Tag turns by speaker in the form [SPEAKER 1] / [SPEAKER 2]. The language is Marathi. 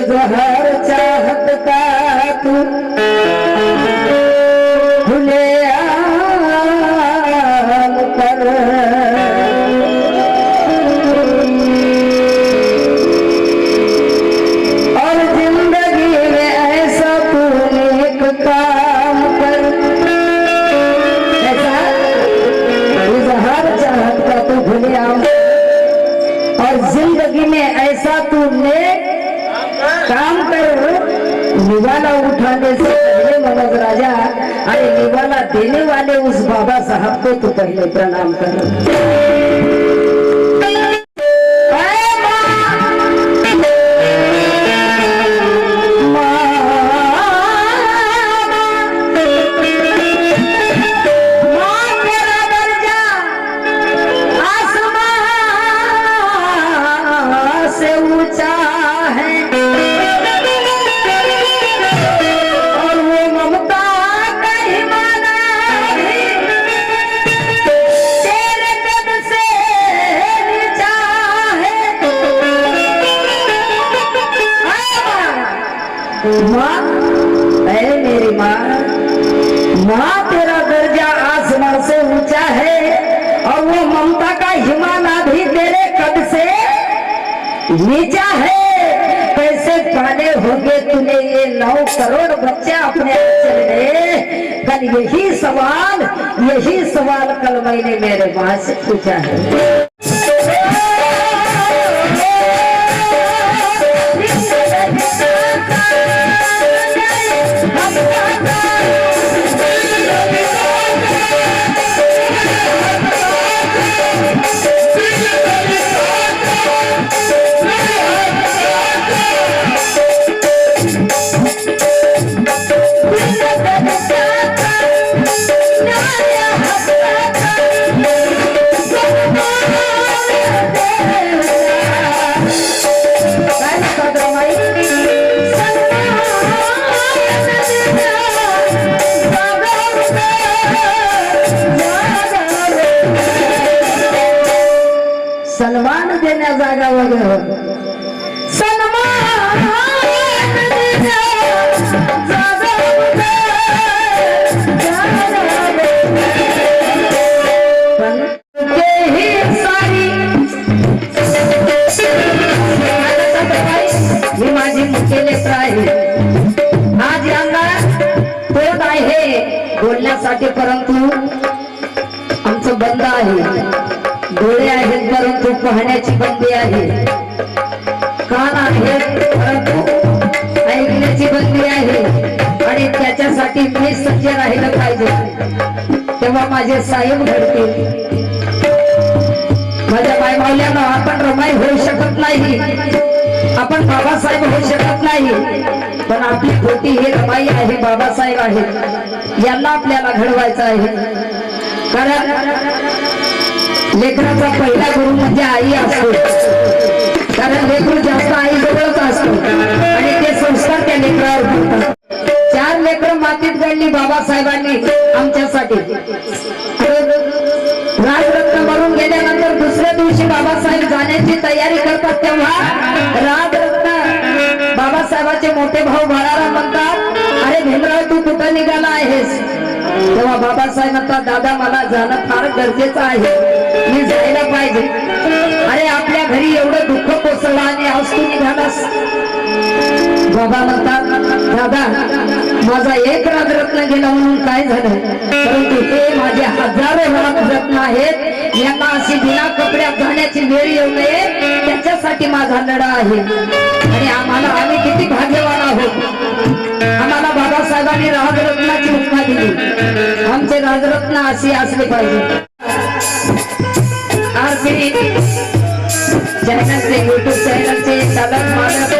[SPEAKER 1] इजहार चाहत का तू खुले कर और ज़िंदगी में ऐसा तू नेक कर। चाहत का तू खुले आम। और ज़िंदगी में ऐसा तू नेक काम कर निवाला उठाने से पहले मनोज राजा अरे निवाला देने वाले उस बाबा साहब को तो पहले प्रणाम कर. माँ मेरी माँ माँ तेरा दर्जा आसमान से ऊँचा है और वो ममता का भी तेरे कद से नीचा है। कैसे पाले होंगे तूने ये नौ करोड़ बच्चे अपने में कल यही सवाल यही सवाल कल मैंने मेरे माँ से पूछा है। काय देण्या जागा वगैरे सन्मान देण्या जागा वगैरे. पण तेही सारी ही माझी आहे आज यांना तोंड आहे बोलण्यासाठी परंतु आमचं बंद आहे डोळे आहेत परंतु पाहण्याची बंदी आहे. कान आहेत परंतु ऐकण्याची बंदी आहे. आणि त्याच्यासाठी मी सज्ज राहिलं पाहिजे. तेव्हा माझे साहेब घडतील. माझ्या मायमावल्यानं आपण रमाई होऊ शकत नाही. आपण बाबासाहेब होऊ शकत नाही. पण आपली पोटी हे रमाई आहे बाबासाहेब आहेत. यांना आपल्याला घडवायचं आहे. कारण लेकराचा पहिला गुरु म्हणजे आई असतो. कारण लेकरू जास्त आई जवळच असतो. आणि ते संस्कार त्या लेकरावर करतात. चार लेकर मातीत घडली बाबासाहेबांनी आमच्यासाठी. राजरत्न मरून गेल्यानंतर दुसऱ्या दिवशी बाबासाहेब जाण्याची तयारी करतात तेव्हा राजरत्न बाबासाहेबाचे मोठे भाऊ बाळाराम म्हणतात अरे भीमराव तू कुठं निघाला आहेस? तेव्हा बाबासाहेब म्हणतात दादा मला जाणं फार गरजेचं आहे. मी जायला पाहिजे. अरे आपल्या घरी एवढं दुःख कोसळलं आणि आज तू निघालास. बाबा म्हणतात दादा माझा एक राजरत्न गेला म्हणून काय झालं? परंतु हे माझे हजारो राजरत्न आहेत. यांना अशी बिना कपड्यात जाण्याची वेळ येऊ नये. त्याच्यासाठी माझा लढा आहे. आणि आम्हाला आम्ही किती भाग्यवान आहोत. आम्हाला बाबासाहेबांनी राजरत्नाची उपमा दिली. आमचे राजरत्न असे असले पाहिजे. चॅनलचे युट्यूब चॅनलचे चालक मालक